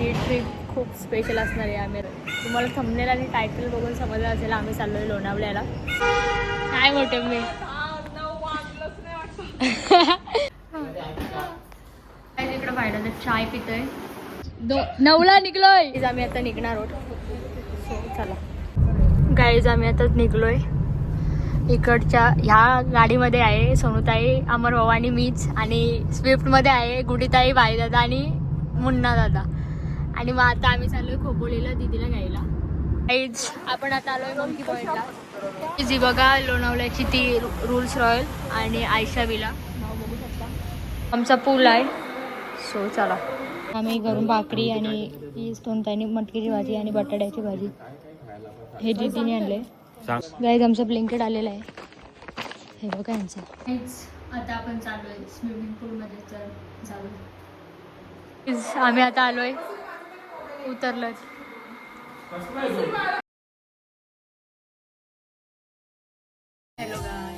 ही trip खूप special असणार आहे. आम्ही तुम्हाला थंबनेल आणि टायटल बघून समजलं असेल आम्ही चाललो आहे लोणावळ्याला. काय मोठे मी? तिकडं फायदा चाय पितोय. दो नऊला निघलोय. आम्ही आता निघणार आहोत. चला. गाईज आम्ही आता निघलोय. इकडच्या ह्या गाडीमध्ये आहे सोनूताई अमर भाऊ आणि मीच आणि स्विफ्टमध्ये आहे गुडीताई बाईदादा आणि मुन्ना दादा आणि मग आता आम्ही चाललोय खोपोलीला दिदीला घ्यायला. आपण आता आलोय मंकी पॉईंटला जी बघा लोणावल्याची ती रूल्स रॉयल आणि आयशा विला. आमचा पूल आहे. सो चला. आम्ही घरून भाकरी आणि सोनताईने मटकीची भाजी आणि बटाट्याची भाजी. हे दीदीने आणले गाईज आमचं ब्लिंकेट आलेलं आहे. हे बघा यांचं. आता आपण चालू आहे स्विमिंग पूलमध्ये तर चालू आम्ही आता आलोय. उतरलोय हॅलो गाय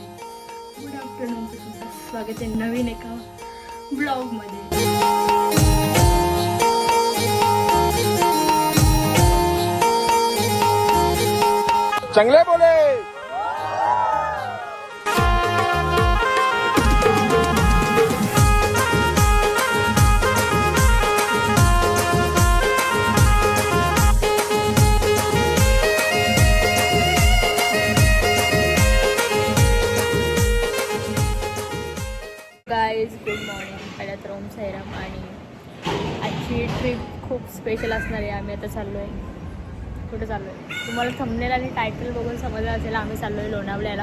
गुड स्वागत आहे नवीन एका ब्लॉगमध्ये चांगले बोले. पहिल्यात आणि आजची ट्रिप खूप स्पेशल असणार आहे. आम्ही आता चाललो आहे कुठं चाललो आहे तुम्हाला थंबनेल आणि टायटल बघून समजलं असेल आम्ही चाललो आहे लोणावळ्याला.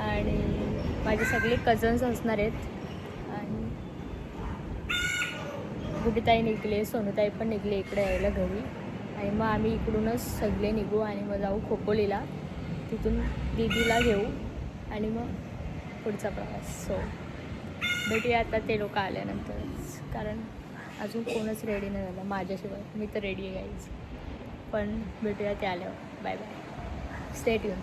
आणि माझे सगळे कझन्स असणार आहेत. आणि गुडीताई निघले सोनूताई पण निघले इकडे यायला घरी. आणि मग आम्ही इकडूनच सगळे निघू आणि मग जाऊ खोपोलीला. तिथून दीदीला घेऊ. आणि मग पुढचा प्रवास. सो भेटूया आता ते लोक आल्यानंतरच कारण अजून कोणच रेडी नाही झालं. माझ्याशिवाय. मी तर रेडी आहे गाईज पण भेटूया ते आल्यावर. बाय बाय स्टेट येऊन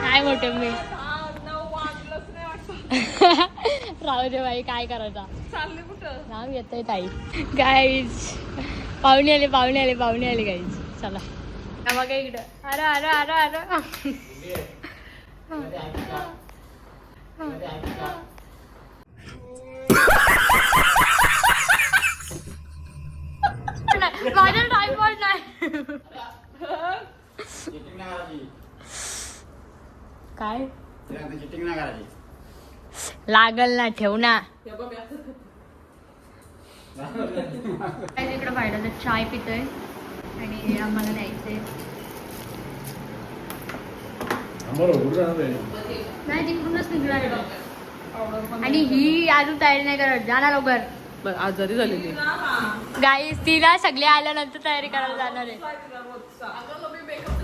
काय मोठे मी? राहू दे बाई काय करायचा? चालले कुठं? नाव येतंय ताई. गाईज पाहुणे आले पाहुणे आले पाहुणे आले गाईज चला. बघा इकडं. अरे अरे अरे अरे. माझ्या नाही काय? लागल ना ठेव ना. इकडे फायदा चाय पितोय आणि आम्हाला द्यायचंय नाही तिकडूनच निघणार आणि ही अजून तयारी नाही करत. जाणार लवकर. आजारी झालेली गाई ती ना सगळे आल्यानंतर तयारी करायला जाणार आहे.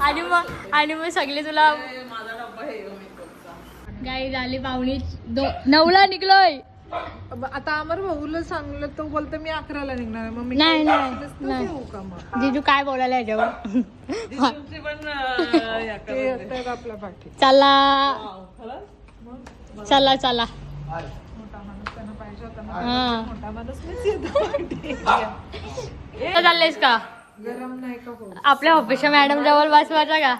आणि मग आणि मग सगळे तुला माझा डब्बा हे मेकअपचा गाई झाली पाहुणी. दो नऊला निघलोय. आता अमर भाऊला सांगलं तो बोलतो मी अकराला निघणार आहे. मग मी नाही, नाही, नुसतं नाही. येऊ का मग? जिजू काय बोलायला याच्यावर? दिवशी पण अं, ते येतात आपल्या पाठी. चला. खरंच? चला चला. मोठा माणूस त्यांना पाहिजे होता ना. हा. मोठा माणूस मीच येतो पाठी. कुठं चाललेस का? गरम नाही का आपल्या ऑफिसच्या मॅडम जवळ बसवायचा का?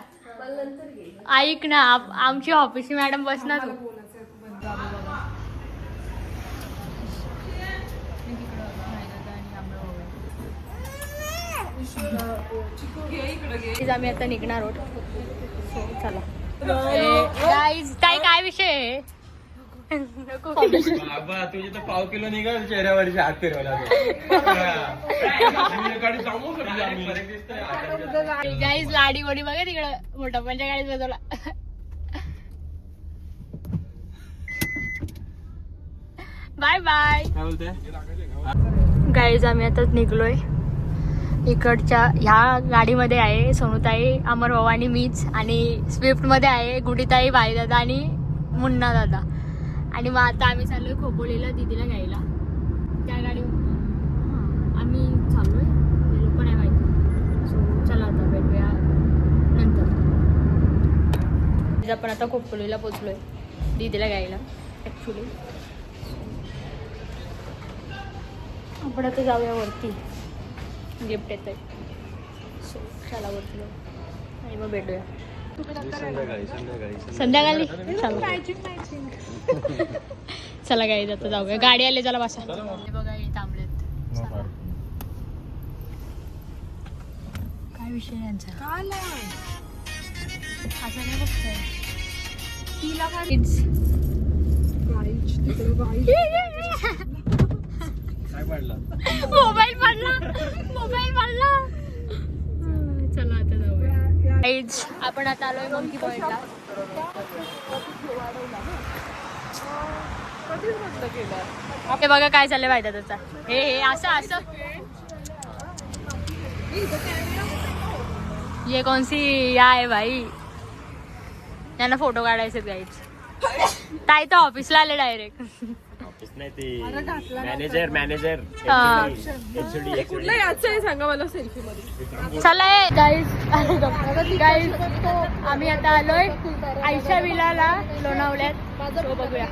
ऐक ना आप- आमची ऑफिसची मॅडम बसणार तू बोलायचं आहे, तू बंद झालं बाबा. आम्ही आता निघणार आहोत. चला. काय काय विषय आहे? नको. बाबा तुझे तर पाव किलो निघाल चेहऱ्यावरचे हात फिरवला गाईज लाडी गोडी बघा तिकडं. मोठा पंच्या गाडीत बसवला. बाय बाय काय बोलते गाईज आम्ही आता निघलोय. इकडच्या ह्या गाडीमध्ये आहे सोनूताई अमर भाऊ आणि मीच. आणि स्विफ्टमध्ये आहे गुडीताई बाईदादा आणि मुन्ना दादा. आणि मग आता आम्ही चाललोय खोपोलीला दिदीला घ्यायला. त्या गाडी हां, आम्ही चाललोय. आहे लोक नाही माहिती. सो चला आता भेटूया नंतर. आपण आता खोपोलीला पोचलोय. दिदीला घ्यायला ॲक्च्युली आपण आता जाऊया वरती. गिफ्ट येत आहे सो चला वरती आणि मग भेटूया. संध्याकाळी चला चला. गाई आता जाऊया गाडी आली चला बसा. हे बघा हे थांबलेत. काय विषय आहे यांचा असं नाही बघतोय मोबाईल पडला मोबाईल पडला चला आता जाऊया. आपण आता आलोय मंकी पॉइंटला हे बघा काय झालं माहिती त्याचा. हे हे असं असं. ये कौन सी या आहे भाई त्यांना फोटो काढायचे गाईच ताई तर ऑफिसला आले डायरेक्ट मॅनेजर मॅनेजर कुठलं याचं आहे सांगा मला सेल्फी मध्ये चला गाईज गाईज आम्ही आता आलोय आयशा विलाला लोणावल्यात बघूया.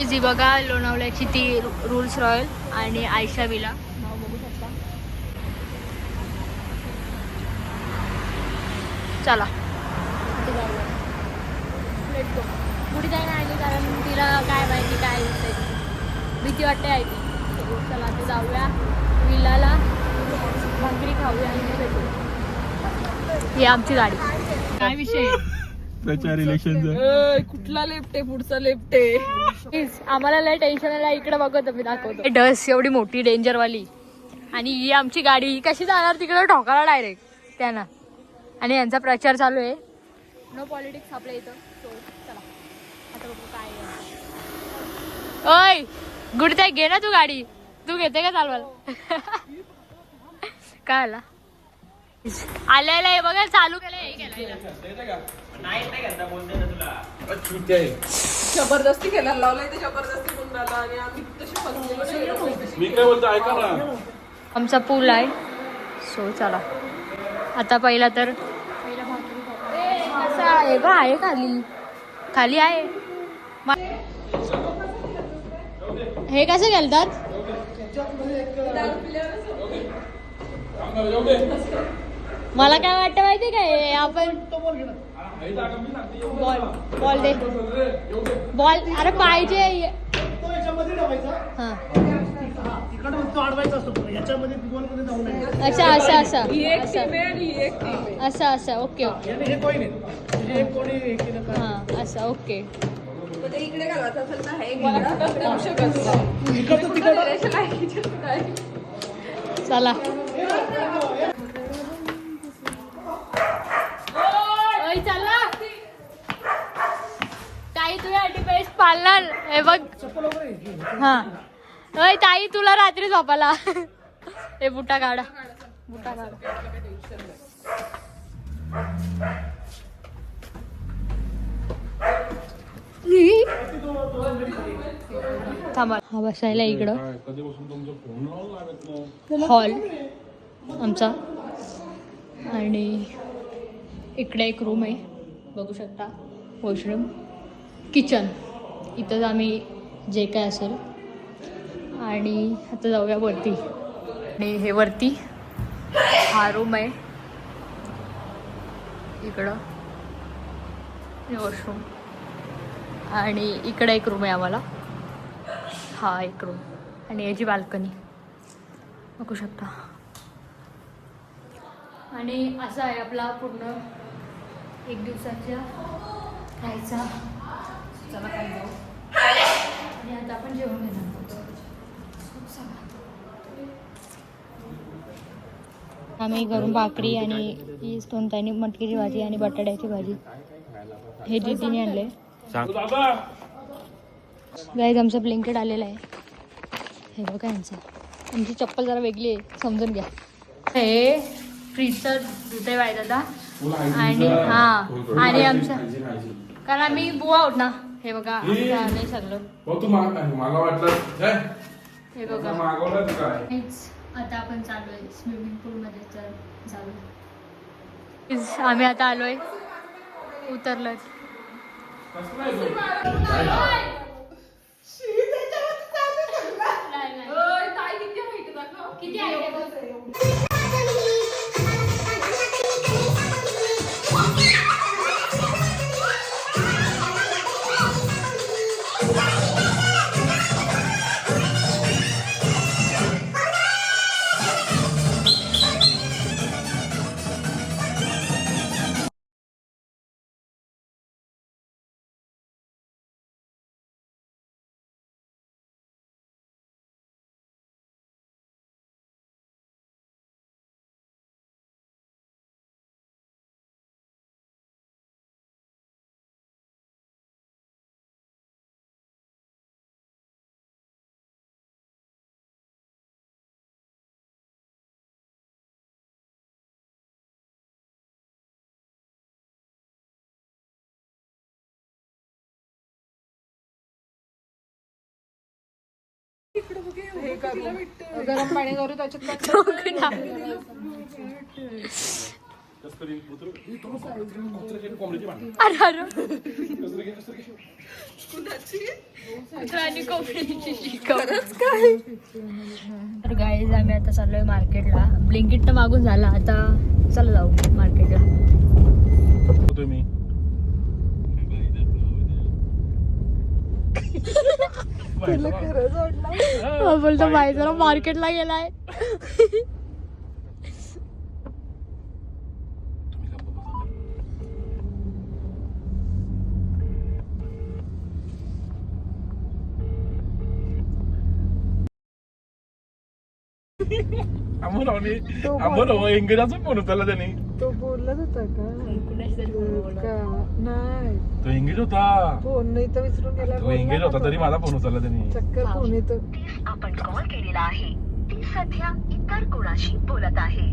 जी बघा लोणावल्याची ती रूल्स रॉयल आणि आयशा विला. नाव बघू शकता. चला. पुढे जायला आली कारण तिला काय माहिती काय भीती वाटते आहे ती So, चला आता जाऊया विलाला. भाकरी खाऊया आणि भेटूया ही आमची गाडी. काय विषय? प्रचार इलेक्शन कुठला लेफ्ट आहे पुढचा लेफ्ट आहे Please, आम्हाला लय टेन्शन आलं इकडे बघतो मी दाखवतो. डस एवढी मोठी डेंजर वाली आणि ही आमची गाडी ही कशी जाणार तिकडे ठोकाला डायरेक्ट त्यांना. आणि यांचा प्रचार चालू आहे. नो पॉलिटिक्स आपल्या इथं. So, चला. आता बघू काय. ओय! गुडताय घे ना तू गाडी. तू घेते का चालवायला? काय आला आलेलं आहे बघा चालू केलं हे केलं जबरदस्ती केला लावलाय ते जबरदस्ती कुंडाला आणि आम्ही तशी फसलेलो. मी काय बोलतो ऐका ना. आमचा पूल आहे. सो चला. आता पहिला तर पहिला भाकरी खाऊ. ए, कसा आहे? खाली. खाली आहे. हे कसं घालतात मला काय वाटतं माहिती काय? आपण बॉल बॉल दे. बॉल अरे पाहिजे. हा. अच्छा असं असं ही एक असं टीम आहे आणि ही एक टीम आहे. असं असं ओके ओके. हां असं ओके. मग ते इकडे घालायचं असेल तर हे. चला. ताई तुझ्यासाठी बेस्ट पाळणार हे बघ. हा. ओय ताई तुला रात्री झोपाला हे बुटा काढा बुटा काढा थांबा. हा बसायला इकडं. हॉल. आमचा. आणि इकडे एक रूम आहे. बघू शकता. वॉशरूम किचन इथंच आम्ही जे काय असेल. आणि आता जाऊया वरती. आणि हे वरती. हा रूम आहे. इकडं. हे वॉशरूम आणि इकडे एक रूम आहे आम्हाला. हा एक रूम आणि याची बाल्कनी बघू शकता. आणि असा आहे आपला पूर्ण एक दिवसाच्या राहायचा. चला काय जाऊ आणि आता आपण जेवण घेणार आम्ही घरून भाकरी आणि ही मटकीची भाजी आणि बटाट्याची भाजी. हे दिदीने आणले गाईज आमचं ब्लँकेट आलेलं आहे. हे बघा यांचं. आमची चप्पल जरा वेगळी आहे. समजून घ्या. हे फ्रीजचं दूध आहे बाय दादा. आणि हा आणि आमचं कारण आम्ही बुवा आहोत ना. हे बघा आलंय सगळं. हो मला वाटलं हे, बघा. आता आपण चालू आहे. स्विमिंग पूलमध्ये तर चालू आहे. आम्ही आता आलोय. उतरलोय. नाही, नाही. किती height गरम पाणी करू त्याच्यात. तर गाईज आम्ही आता चाललोय मार्केटला ब्लिंकिट तर मागून झाला. आता चला जाऊ मार्केटला तुम्ही बोलतो बाई जरा मार्केटला गेलाय. इंग्रजाचा फोन त्याने. तो बोलत होता का? का? नाही. तो इंग्रज होता. फोन नाही तर विसरून गेला. तो इंग्रज होता तरी माझा फोन उचलला त्यांनी. चक्कर फोन येतो. आपण कॉल केलेला आहे. ती सध्या इतर कोणाशी बोलत आहे.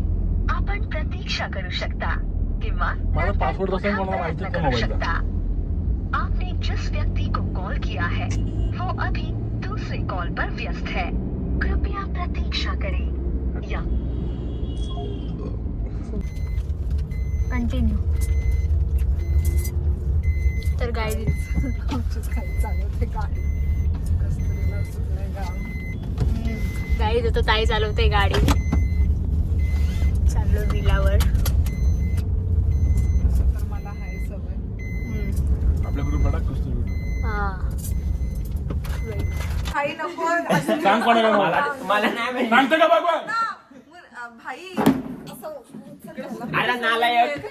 आपण प्रतीक्षा करू शकता. किंवा माझा password कसा आहे मला नाही करू मोबाईलचा. आपने जिस व्यक्ति को कॉल किया है वो अभी दूसरे कॉल पर व्यस्त है. या. कंटिन्यू तर गाडी आमचीच चालवते गाडी. कस्तुरीला गाव. होतं ताई चालवते गाडी. चाललो बिलावर तर मला सवय. आपल्या कस्तुरी. हा. भाई नको. सांग कोणाला मला. मला नाही. सांगते का भगवान? भाई असं आला नालायक.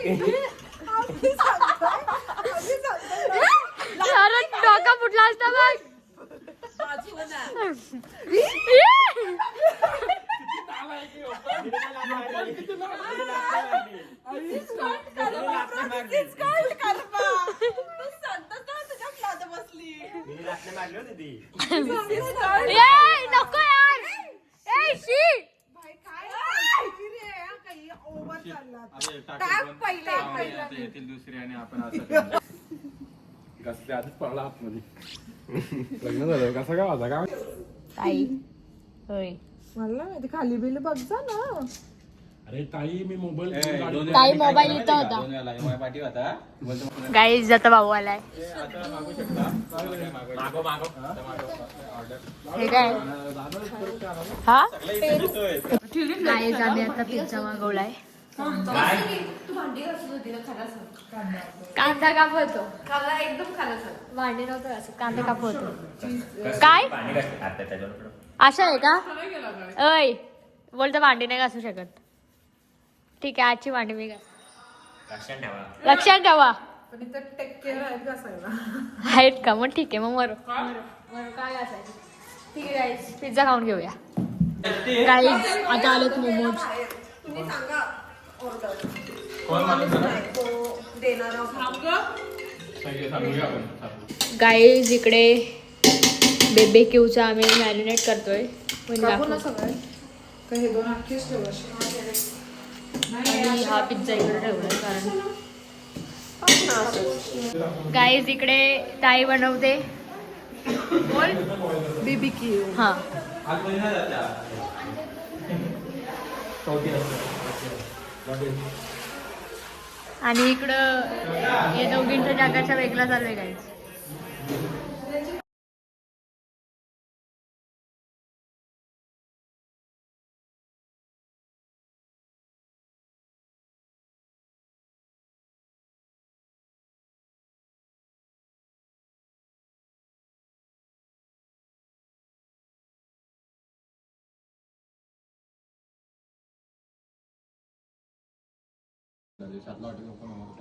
अरे डोका फुटला असता बघ. नको ए येतील दुसरी आणि आपण असं आधीच पडला आतमध्ये. लग्न झालं कसा काय माझा का? ताई होय. मला माहिती खाली बिल बघ जा ना. अरे ताई मी मोबाईल ए, दोन मोबाईल इथं? होता. दोन वेळा माझ्या पाठी होता बोलतो गाईज जाता भाऊ आलाय. आता मागू शकता? मागो मागो आता मागो ऑर्डर. हे काय? हा येतोय गाईज आम्ही आता पिझ्झा मागवलाय. कांदा कापतो खाला एकदम भांडे नव्हतं असं कांदा कापत होतो. काय? पाणी कसं खातात त्याच्यावर असं आहे का? अय बोलतं भांडी नाही घासू शकत. ठीक आहे आजची भांडी मी घास लक्षात ठेवा. लक्षात ठेवा. पण इथं टेक केअर आहेत का? मग ठीक आहे मग मरो. मरो. काय घासायचं? ठीक आहे गाईज पिझ्झा खाऊन घेऊया. गाईज आता आलेत मोमोज. तुम्ही सांगा. कोण. गाईज इकडे बेबे क्यूचा आम्ही मॅरिनेट करतोय म्हणजे हे आणि हा पिझ्झा इकडे ठेवलाय कारण गाईज इकडे ताई बनवते. बोल बीबी की हा आणि इकडं या दोघींच्या जागाचा वेगळा चालू आहे गाईज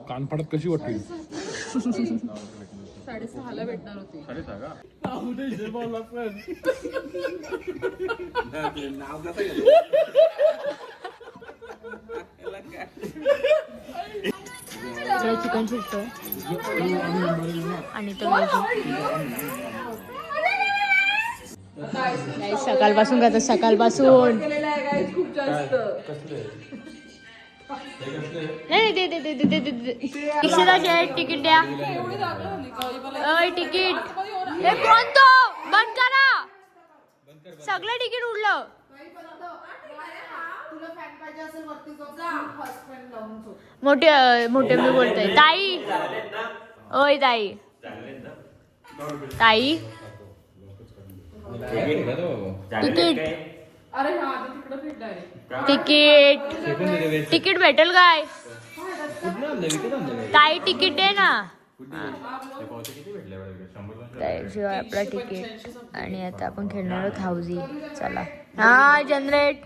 कानफाटात कशी वाटली साडेसहाला भेटणार होती. इकडे चिकन शिजतोय आणि तो सकाळपासून का सकाळपासून. खूप जास्त तिकीट द्या. अय तिकीट. हे कोण तो बंद करा. सगळं तिकीट उडलं मोठे मोठे मी बोलतोय. ताई. ओय ताई. ताई. तिकीट. अरे हा आता तिकडं भेटणार आहे. तिकीट. तिकीट भेटेल. काय? ताई तिकीट आहे ना? त्याशिवाय आपला तिकीट. आणि आता आपण खेळणार आहोत हाऊजी. चला. हा जनरेट.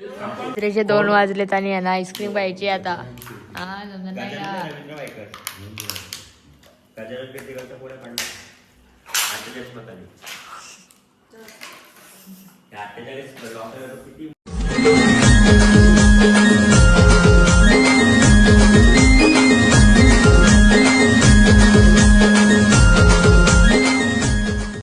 रात्रीचे दोन वाजलेत आणि यांना आईस्क्रीम पाहिजे आता. हा नाही ना. अठ्ठेचाळीस